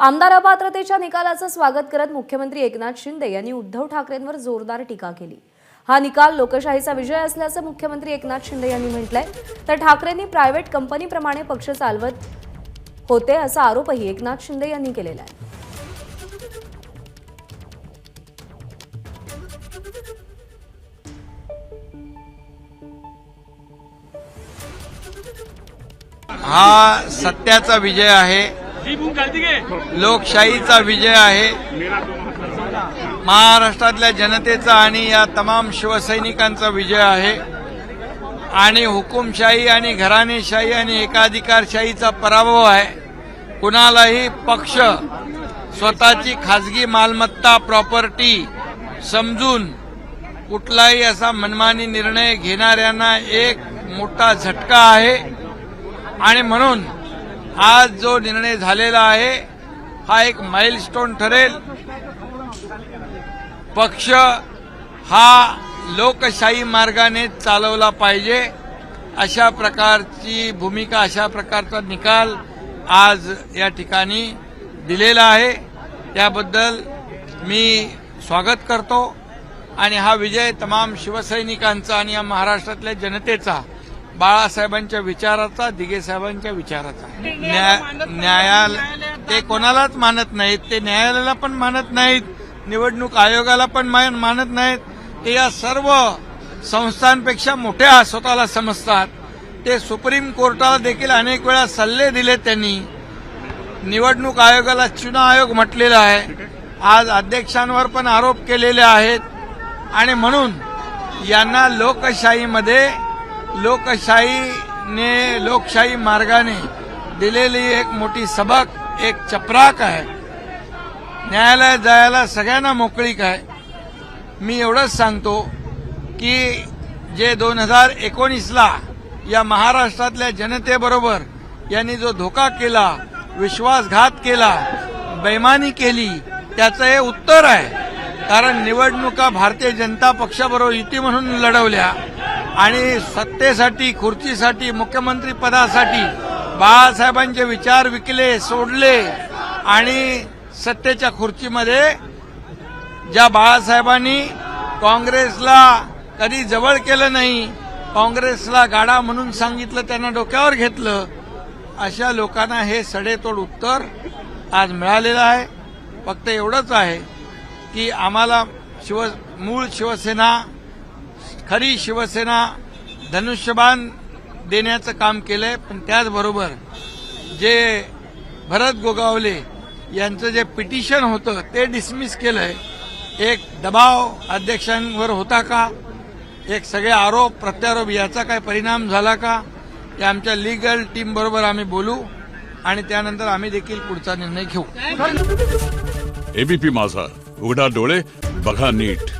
आमदार अपात्रतेच्या निकालाचं स्वागत करत मुख्यमंत्री एकनाथ शिंदे यांनी उद्धव ठाकरेंवर जोरदार टीका केली. हा निकाल लोकशाहीचा विजय असल्याचं मुख्यमंत्री एकनाथ शिंदे यांनी म्हटलंय. तर ठाकरेंनी प्रायव्हेट कंपनीप्रमाणे पक्ष चालवत होते असा आरोपही एकनाथ शिंदे यांनी केलेला आहे. हा सत्याचा विजय आहे. लोकशाहीचा विजय आहे. महाराष्ट्रातल्या जनतेचा आणि या तमाम शिवसैनिकांचा विजय आहे. आणि हुकुमशाही आणि घराणेशाही आणि एकाधिकारशाहीचा पराभव आहे. कुणालाही पक्ष स्वतःची खाजगी मालमत्ता प्रॉपर्टी समजून कुठलाही असा मनमानी निर्णय घेणाऱ्यांना एक मोठा झटका आहे. आणि म्हणून आज जो निर्णय झालेला आहे हा एक माइलस्टोन ठरेल. पक्ष हा लोकशाही मार्गाने चालवला पाहिजे. अशा प्रकारची भूमिका अशा प्रकारचा निकाल आज या ठिकाणी दिलेला आहे. त्याबद्दल मी स्वागत करतो. आणि हा विजय तमाम शिवसैनिकांचा आणि या महाराष्ट्रातल्या जनतेचा बाळासाहेबांच्या विचाराचा दिगे साहेबांच्या विचाराचा न्याय न्यायालय ते कोणालाच मानत नाहीत. ते न्यायालयाला पण मानत नाहीत. निवडणूक आयोगाला पण मानत नाहीत. ते या सर्व संस्थांपेक्षा मोठ्या स्वतःला समजतात. ते सुप्रीम कोर्टाला देखील अनेक वेळा सल्ले दिले त्यांनी. निवडणूक आयोगाला चुनाव आयोग म्हटलेला आहे. आज अध्यक्षांवर पण आरोप केलेले आहेत. आणि म्हणून यांना लोकशाहीमध्ये लोकशाहीने लोकशाही मार्गाने दिलेली एक मोठी सबक एक चपराक आहे. न्यायालयात जायला सगळ्यांना मोकळीक आहे. मी एवढंच सांगतो की जे दोन हजार एकोणीसला या महाराष्ट्रातल्या जनतेबरोबर यांनी जो धोका केला विश्वासघात केला बैमानी केली त्याचं हे उत्तर आहे. कारण निवडणुका भारतीय जनता पक्षाबरोबर युती म्हणून लढवल्या. आणि सत्तेसाठी खुर्चीसाठी मुख्यमंत्री पदासाठी बाळासाहेबांचे विचार विकले सोडले आणि सत्तेच्या खुर्चीमध्ये ज्या बाळासाहेबांनी काँग्रेसला कधी जवळ केलं नाही काँग्रेसला गाडा म्हणून सांगितलं त्यांना डोक्यावर घेतलं अशा लोकांना हे सडेतोड उत्तर आज मिळालेलं आहे. फक्त एवढंच आहे की आम्हाला शिव मूळ शिवसेना खरी शिवसेना धनुष्यबाण देण्याचं काम केलंय पण त्याचबरोबर जे भरत गोगावले यांचं जे पिटिशन होतं ते डिसमिस केलंय. एक दबाव अध्यक्षांवर होता का? एक सगळे आरोप प्रत्यारोप याचा काय परिणाम झाला का? ते आमच्या लिगल टीम बरोबर आम्ही बोलू आणि त्यानंतर आम्ही देखील पुढचा निर्णय घेऊ. एबीपी माझा. उघडा डोळे बघा नीट.